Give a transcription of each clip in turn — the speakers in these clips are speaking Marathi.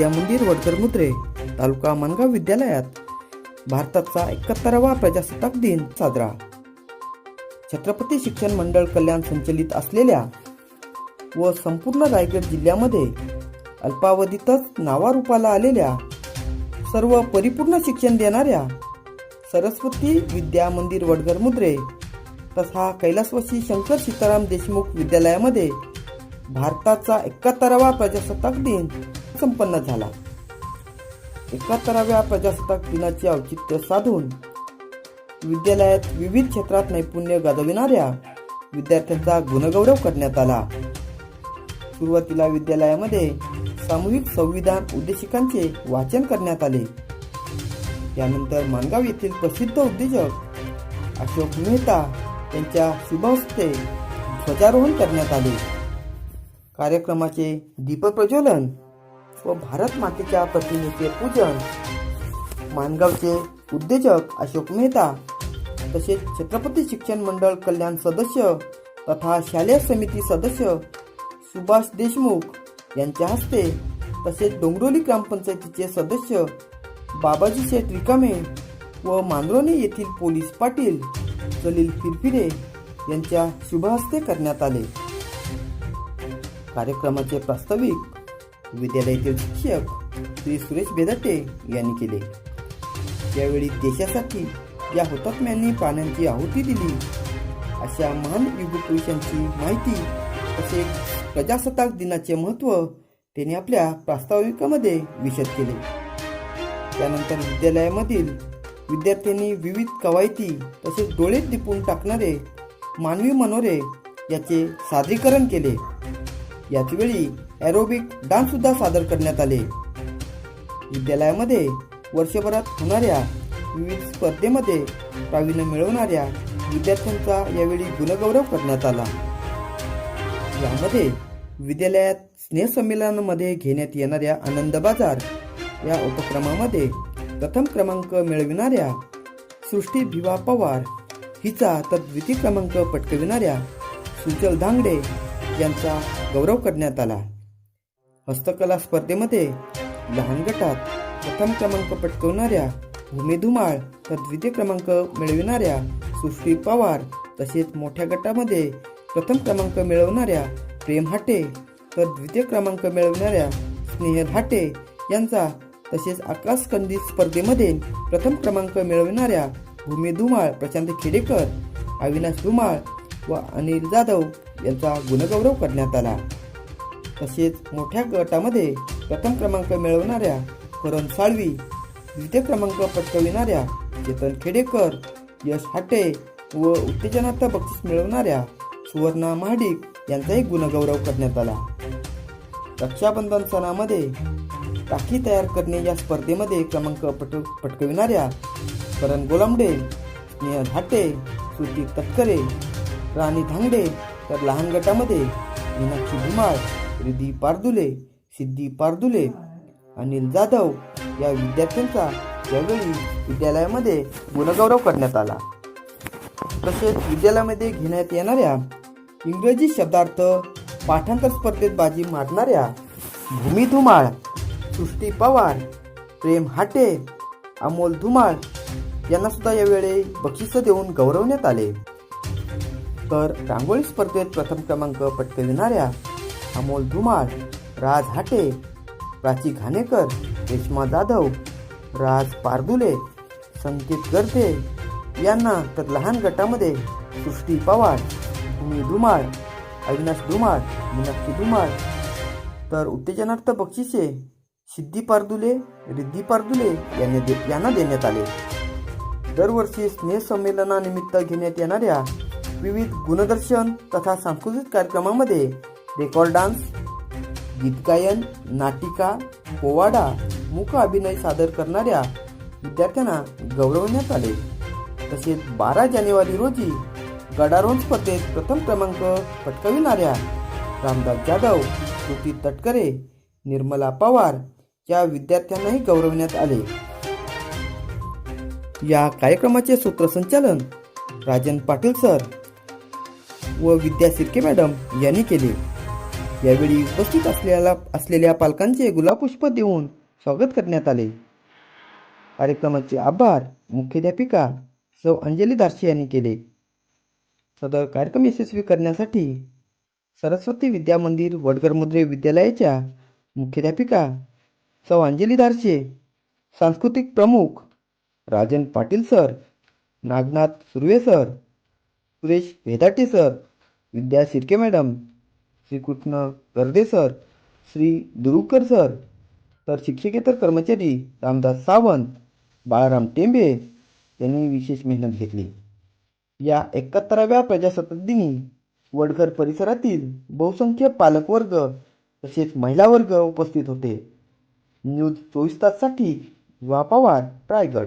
विद्यामंदिर वडकर मुद्रे तालुका मनगाव विद्यालयात. भारताचा एकाहत्तरावा प्रजासत्ताक दिन साजरा. छत्रपती शिक्षण मंडळ कल्याण संचलित असलेल्या व संपूर्ण रायगड जिल्ह्यामध्ये अल्पावधीतच नावारूपाला आलेल्या सर्व परिपूर्ण शिक्षण देणाऱ्या सरस्वती विद्या मंदिर वडगर मुद्रे तथा कैलासवासी शंकर सीताराम देशमुख विद्यालयामध्ये भारताचा एकाहत्तरावा प्रजासत्ताक दिन संपन्न झाला. एकाहत्तराव्या प्रजासत्ताक दिनाचे औचित्य साधून विद्यालयात विविध क्षेत्रात नैपुण्य गाजविणाऱ्या विद्यार्थ्यांचा गुणगौरव करण्यात आला. सुरुवातीला विद्यालयामध्ये सामूहिक संविधान उद्देशिकांचे वाचन करण्यात आले. त्यानंतर मानगाव येथील प्रसिद्ध उद्योजक अशोक मेहता यांच्या शुभहस्ते ध्वजारोहण करण्यात आले. कार्यक्रमाचे दीपप्रज्वलन व भारत मातेच्या प्रतिमेचे पूजन. मानगावचे उद्योजक अशोक मेहता तसेच छत्रपती शिक्षण मंडळ कल्याण सदस्य तथा शालेय समिती सदस्य सुभाष देशमुख यांच्या हस्ते तसेच डोंगरोली ग्रामपंचायतीचे सदस्य बाबाजी शेठ रिकामे व मांद्रोनी येथील पोलीस पाटील सलील फिरफिरे यांच्या शुभहस्ते करण्यात आले. कार्यक्रमाचे प्रास्ताविक विद्यालयातील शिक्षक श्री सुरेश बेदाटे यांनी केले. यावेळी देशासाठी या हुतात्म्यांनी प्राण्यांची आहुती दिली. अशा महान युगपुरुषांची माहिती तसेच प्रजासत्ताक दिनाचे महत्त्व त्यांनी आपल्या प्रास्ताविकामध्ये विशद केले. त्यानंतर विद्यालयामधील विद्यार्थ्यांनी विविध कवायती तसेच डोळे दिपून टाकणारे मानवी मनोरे याचे सादरीकरण केले. याचवेळी एरोबिक डान्स सुद्धा सादर करण्यात आले. विद्यालयामध्ये वर्षभरात होणाऱ्या विविध स्पर्धेमध्ये प्रावीण्य मिळवणाऱ्या विद्यार्थ्यांचा यावेळी गुणगौरव करण्यात आला. यामध्ये विद्यालयात स्नेहसंमेलनामध्ये घेण्यात येणाऱ्या आनंद बाजार या उपक्रमामध्ये प्रथम क्रमांक मिळविणाऱ्या सृष्टी भिवा पवार हिचा तर द्वितीय क्रमांक पटकविणाऱ्या सुजल धांगडे यांचा गौरव करण्यात आला. हस्तकला स्पर्धेमध्ये लहान गटात प्रथम क्रमांक पटकवणाऱ्या भूमी धुमाळ तर द्वितीय क्रमांक मिळविणाऱ्या सुश्री पवार तसेच मोठ्या गटामध्ये प्रथम क्रमांक मिळवणाऱ्या प्रेम हाटे तर द्वितीय क्रमांक मिळवणाऱ्या स्नेह हाटे यांचा तसेच आकाशकंदी स्पर्धेमध्ये प्रथम क्रमांक मिळविणाऱ्या भूमी धुमाळ प्रशांत खेडेकर अविनाश धुमाळ व अनिल जाधव यांचा गुणगौरव करण्यात आला. तसेच मोठ्या गटामध्ये प्रथम क्रमांक मिळवणाऱ्या करण साळवी द्वितीय क्रमांक पटकविणाऱ्या चेतन खेडेकर यश हाटे व उत्तेजनार्थ बक्षीस मिळवणाऱ्या सुवर्णा महाडिक यांचाही गुणगौरव करण्यात आला. रक्षाबंधन सणामध्ये राखी तयार करणे या स्पर्धेमध्ये क्रमांक पट पटकविणाऱ्या करण गोलांबडे स्नेह धाटे श्रुती तटकरे राणी धांगडे तर लहान गटामध्ये मीनाक्षी धुमाळ रिधी पारदुले सिद्धी पारदुले अनिल जाधव या विद्यार्थ्यांचा यावेळी विद्यालयामध्ये गुणगौरव करण्यात आला. तसेच विद्यालयामध्ये घेण्यात येणाऱ्या इंग्रजी शब्दार्थ पाठांतर स्पर्धेत बाजी मारणाऱ्या भूमी धुमाळ सृष्टी पवार प्रेम हाटे अमोल धुमाळ यांना सुद्धा यावेळी बक्षिसं देऊन गौरवण्यात आले. तर रांगोळी स्पर्धेत प्रथम क्रमांक पटकविणाऱ्या अमोल धुमाळ राज हाटे प्राची घाणेकर रेश्मा जाधव राज पारदुले संकेत गर्दे यांना तर लहान गटामध्ये सृष्टी पवार भूमी धुमाळ अविनाश धुमाळ मीनाक्षी धुमाळ. तर उत्तेजनार्थ बक्षिसे सिद्धी पारदुले रिद्धी पारदुले यांनी दे यांना देण्यात आले. दरवर्षी स्नेह संमेलनानिमित्त घेण्यात येणाऱ्या विविध गुणदर्शन तथा सांस्कृतिक कार्यक्रमामध्ये रेकॉर्ड डान्स गीत गायन नाटिका पोवाडा मुख अभिनय सादर करणाऱ्या विद्यार्थ्यांना गौरवण्यात आले. तसेच बारा जानेवारी रोजी गडारोहण स्पर्धेत प्रथम क्रमांक पटकविणाऱ्या रामदास जाधव श्रुती तटकरे निर्मला पवार या विद्यार्थ्यांनाही गौरवण्यात आले. या कार्यक्रमाचे सूत्रसंचालन राजन पाटील सर व विद्या सिर्के मॅडम यांनी केले. यावेळी उपस्थित असलेल्या असलेल्या पालकांचे गुलाबपुष्प देऊन स्वागत करण्यात आले. कार्यक्रमाचे आभार मुख्याध्यापिका सौ अंजली दारशी यांनी केले. सदर कार्यक्रम यशस्वी करण्यासाठी सरस्वती विद्या मंदिर वडगरमुद्रे विद्यालयाच्या मुख्याध्यापिका सौ अंजली दार्शे सांस्कृतिक प्रमुख Rajan Patil sir Nagnath Surve sir Suresh Vedate sir Vidya Shirke madam Shrikrishna Garde sir Shri Durukar sir तर शिक्षकेतर कर्मचारी रामदास सावंत बाळाराम टेंबे यांनी विशेष मेहनत घेतली. या एकाहत्तराव्या प्रजासत्ताक दिनी वडघर परिसरातील बहुसंख्य पालकवर्ग तसेच महिला वर्ग उपस्थित होते. न्यूज चोवीस ताससाठी युवा पवार रायगड.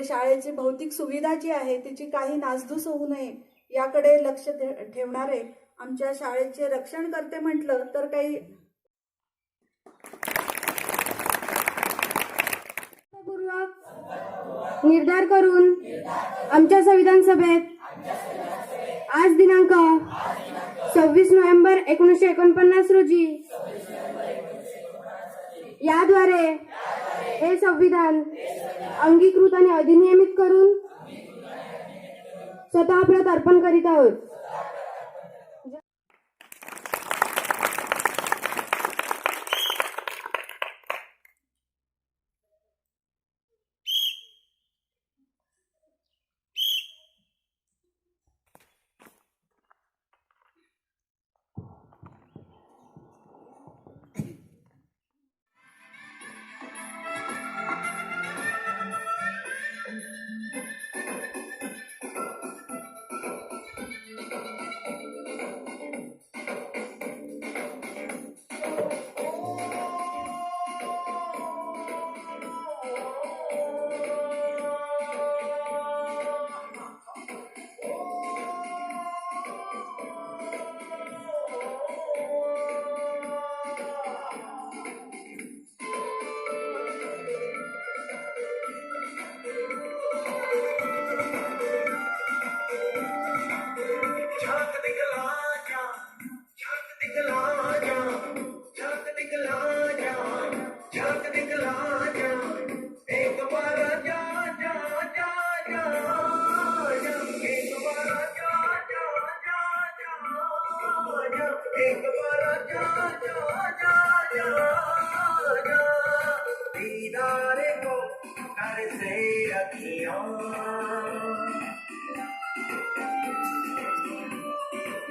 म्हणजे शाळेची भौतिक सुविधा जी आहे तिची काही नासधूस होऊ नये याकडे लक्ष ठे- ठेवणारे आमच्या शाळेचे रक्षण करते म्हटलं तर काही निर्धार करून आमच्या संविधान सभेत आज दिनांक सव्वीस नोव्हेंबर एकोणीसशे एकोणपन्नास रोजी याद्वारे हे संविधान अंगीकृत आणि अधिनियमित करून स्वतः प्रत अर्पण करीत आहोत.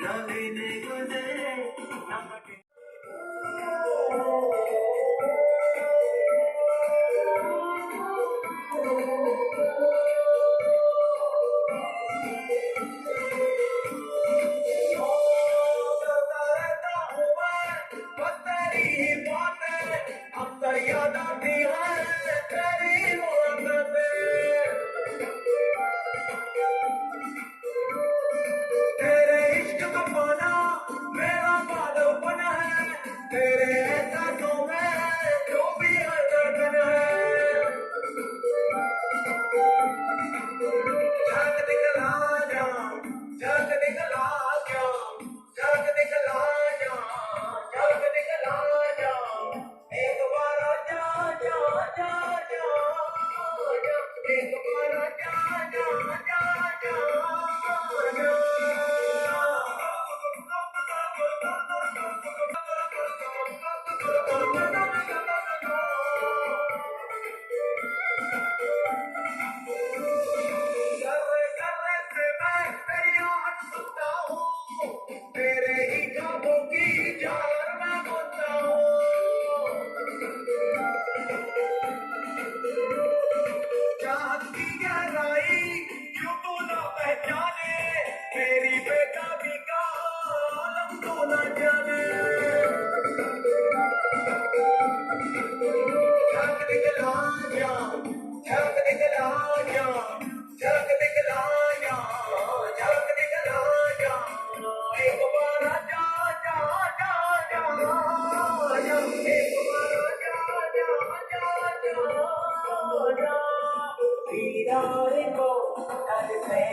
ನವಿನೆಗುದೇ ನಮ್ಮ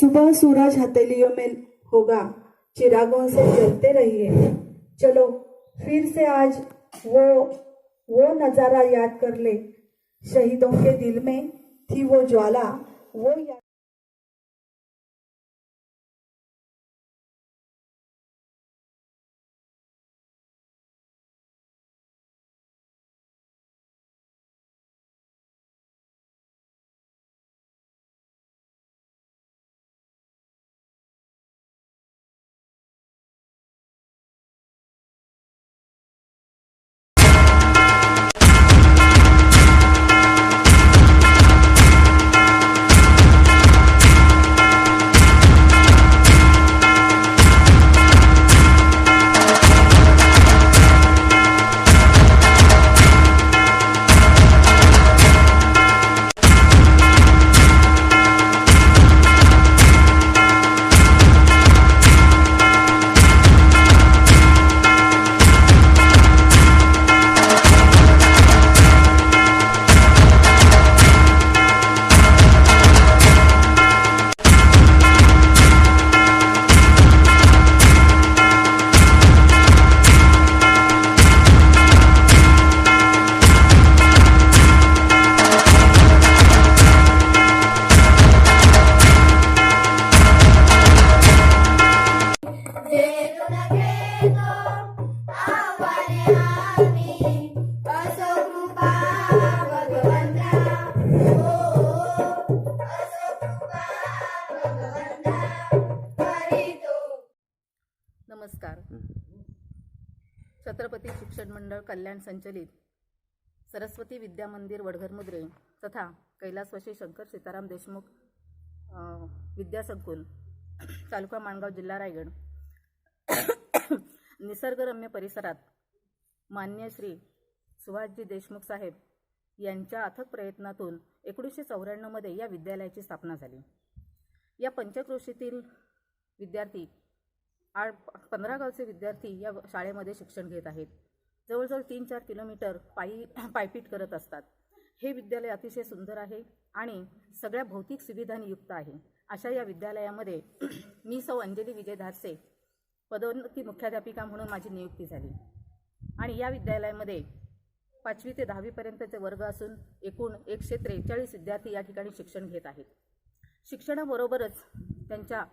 सुबह सूरज हथेलियों में होगा। चिरागों से जलते रहिए। चलो, फिर से आज वो वो नज़ारा याद कर ले। शहीदों के दिल में थी वो ज्वाला। वो याद छत्रपती शिक्षण मंडळ कल्याण संचलित सरस्वती विद्या मंदिर वडघर मुद्रे तथा कैलासवशी शंकर सीताराम देशमुख विद्यासंकुल तालुका माणगाव जिल्हा रायगड. निसर्गरम्य परिसरात मान्य श्री सुभाषजी देशमुख साहेब यांच्या अथक प्रयत्नातून एकोणीसशे चौऱ्याण्णवमध्ये या विद्यालयाची स्थापना झाली. या पंचक्रोशीतील विद्यार्थी आठ पंधरा गावचे विद्यार्थी या शाळेमध्ये शिक्षण घेत आहेत. जवळजवळ तीन चार किलोमीटर पायी पायपीट करत असतात. हे विद्यालय अतिशय सुंदर आहे आणि सगळ्या भौतिक सुविधांनी युक्त आहे. अशा या विद्यालयामध्ये मी सौ अंजली विजय धारसे पदोन्नती मुख्याध्यापिका म्हणून माझी नियुक्ती झाली. आणि या विद्यालयामध्ये पाचवी ते दहावीपर्यंतचे वर्ग असून एकूण एकशे त्रेचाळीस विद्यार्थी या ठिकाणी शिक्षण घेत आहेत. शिक्षणाबरोबरच त्यांच्या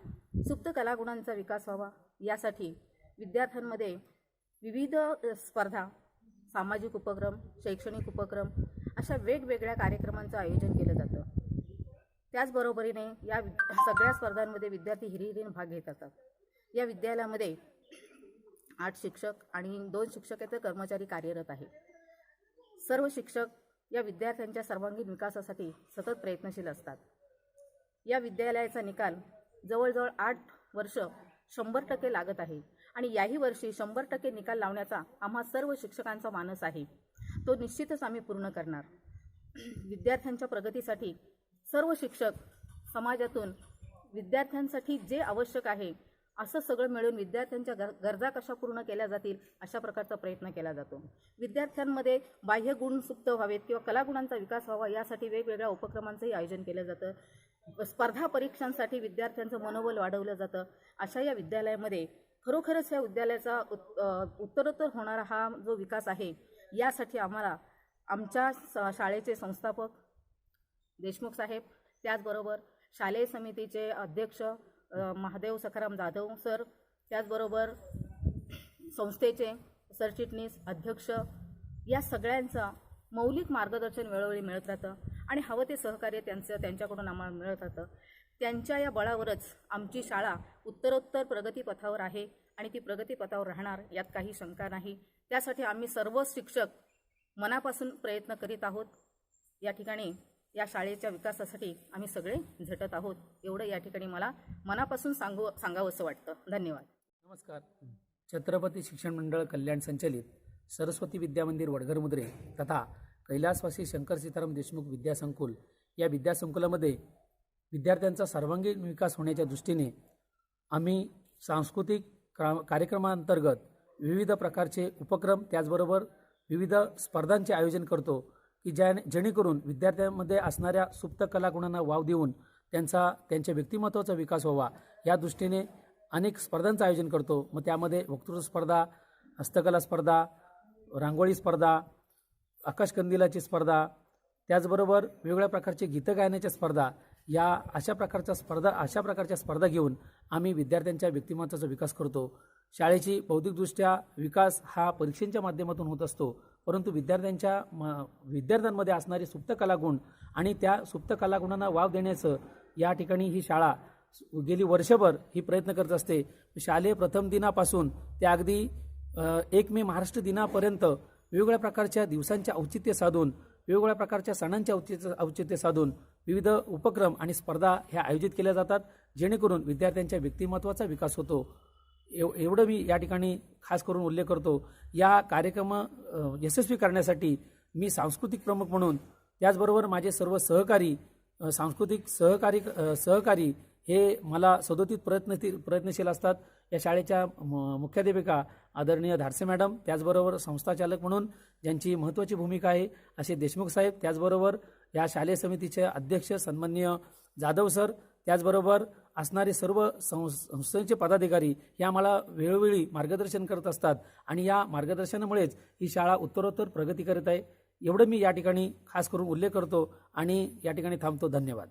सुप्त कलागुणांचा विकास व्हावा यासाठी विद्यार्थ्यांमध्ये विविध स्पर्धा सामाजिक उपक्रम शैक्षणिक उपक्रम अशा वेगवेगळ्या कार्यक्रमांचं आयोजन केलं जातं. त्याचबरोबरीने या वि सगळ्या स्पर्धांमध्ये विद्यार्थी हिरिहिरीने भाग घेत असतात. या विद्यालयामध्ये आठ शिक्षक आणि दोन शिक्षकेतर कर्मचारी कार्यरत आहे सर्व शिक्षक या विद्यार्थ्यांच्या सर्वांगीण विकासासाठी सतत प्रयत्नशील असतात. या विद्यालयाचा निकाल जवळजवळ आठ वर्ष शंभर टक्के लागत आहे. आणि याही वर्षी शंभर टक्के निकाल लावण्याचा आम्हा सर्व शिक्षकांचा मानस आहे. तो निश्चितच आम्ही पूर्ण करणार. विद्यार्थ्यांच्या प्रगतीसाठी सर्व शिक्षक समाजातून विद्यार्थ्यांसाठी जे आवश्यक आहे असं सगळं मिळून विद्यार्थ्यांच्या गर गरजा कशा पूर्ण केल्या जातील अशा प्रकारचा प्रयत्न केला जातो. विद्यार्थ्यांमध्ये बाह्य गुण सुप्त व्हावेत किंवा कलागुणांचा विकास व्हावा यासाठी वेगवेगळ्या उपक्रमांचंही आयोजन केलं जातं. स्पर्धा परीक्षांसाठी विद्यार्थ्यांचं मनोबल वाढवलं जातं. अशा या विद्यालयामध्ये खरोखरच या विद्यालयाचा उत् उत्तरोत्तर होणारा हा जो विकास आहे यासाठी आम्हाला आमच्या स- शाळेचे संस्थापक देशमुख साहेब त्याचबरोबर शालेय समितीचे अध्यक्ष महादेव सखाराम जाधव सर त्याचबरोबर संस्थेचे सरचिटणीस अध्यक्ष या सगळ्यांचा मौलिक मार्गदर्शन वेळोवेळी मिळत राहतं. आणि हवं ते सहकार्य त्यांचं त्यांच्याकडून आम्हाला मिळत होतं. त्यांच्या या बळावरच आमची शाळा उत्तरोत्तर प्रगतीपथावर आहे आणि ती प्रगतीपथावर राहणार यात काही शंका नाही. त्यासाठी आम्ही सर्व शिक्षक मनापासून प्रयत्न करीत आहोत. या ठिकाणी या शाळेच्या विकासासाठी आम्ही सगळे झटत आहोत. एवढं या ठिकाणी मला मनापासून सांगू सांगावंसं वाटतं. धन्यवाद. नमस्कार. छत्रपती शिक्षण मंडळ कल्याण संचलित सरस्वती विद्यामंदिर वडघर मुद्रे तथा कैलासवासी शंकर सीताराम देशमुख विद्यासंकुल या विद्यासंकुलामध्ये विद्यार्थ्यांचा सर्वांगीण विकास होण्याच्या दृष्टीने आम्ही सांस्कृतिक क्रा कार्यक्रमांतर्गत विविध प्रकारचे उपक्रम त्याचबरोबर विविध स्पर्धांचे आयोजन करतो की ज्या जेणेकरून विद्यार्थ्यांमध्ये असणाऱ्या सुप्त कलागुणांना वाव देऊन त्यांचा त्यांच्या व्यक्तिमत्वाचा विकास व्हावा. या दृष्टीने अनेक स्पर्धांचं आयोजन करतो. मग त्यामध्ये वक्तृत्व स्पर्धा हस्तकला स्पर्धा रांगोळी स्पर्धा आकाशकंदिलाची स्पर्धा त्याचबरोबर वेगवेगळ्या प्रकारचे गीतं गायनाच्या स्पर्धा या अशा प्रकारच्या स्पर्धा अशा प्रकारच्या स्पर्धा घेऊन आम्ही विद्यार्थ्यांच्या व्यक्तिमत्वाचा विकास करतो. शाळेची बौद्धिकदृष्ट्या विकास हा परीक्षेच्या माध्यमातून होत असतो परंतु विद्यार्थ्यांच्या म विद्यार्थ्यांमध्ये असणारे सुप्त कलागुण आणि त्या सुप्त कलागुणांना वाव देण्याचं या ठिकाणी ही शाळा गेली वर्षभर ही प्रयत्न करत असते. शालेय प्रथम दिनापासून ते अगदी एक मे महाराष्ट्र दिनापर्यंत वेगवेगळ्या प्रकारच्या दिवसांचे औचित्य साधून वेगवेगळ्या प्रकारच्या सणांचे औचित्य औचित्य साधून विविध उपक्रम आणि स्पर्धा ह्या आयोजित केल्या जातात जेणेकरून विद्यार्थ्यांच्या व्यक्तिमत्वाचा विकास होतो. एव एवढं मी या ठिकाणी खास करून उल्लेख करतो. या कार्यक्रम यशस्वी करण्यासाठी मी सांस्कृतिक प्रमुख म्हणून त्याचबरोबर माझे सर्व सहकारी सांस्कृतिक सहकारी सहकारी हे मला सदोतीत प्रयत्नशील प्रयत्नशील असतात. या शाळेच्या म- मुख्याध्यापिका आदरणीय धाडसे मॅडम त्याचबरोबर संस्थाचालक म्हणून ज्यांची महत्त्वाची भूमिका आहे असे देशमुख साहेब त्याचबरोबर या शालेय समितीचे अध्यक्ष सन्मान्य जाधव सर त्याचबरोबर असणारे सर्व संस्थेचे पदाधिकारी या मला वेळोवेळी मार्गदर्शन करत असतात. आणि या मार्गदर्शनामुळेच ही शाळा उत्तरोत्तर प्रगती करत आहे. एवढं मी या ठिकाणी खास करून उल्लेख करतो आणि या ठिकाणी थांबतो. धन्यवाद.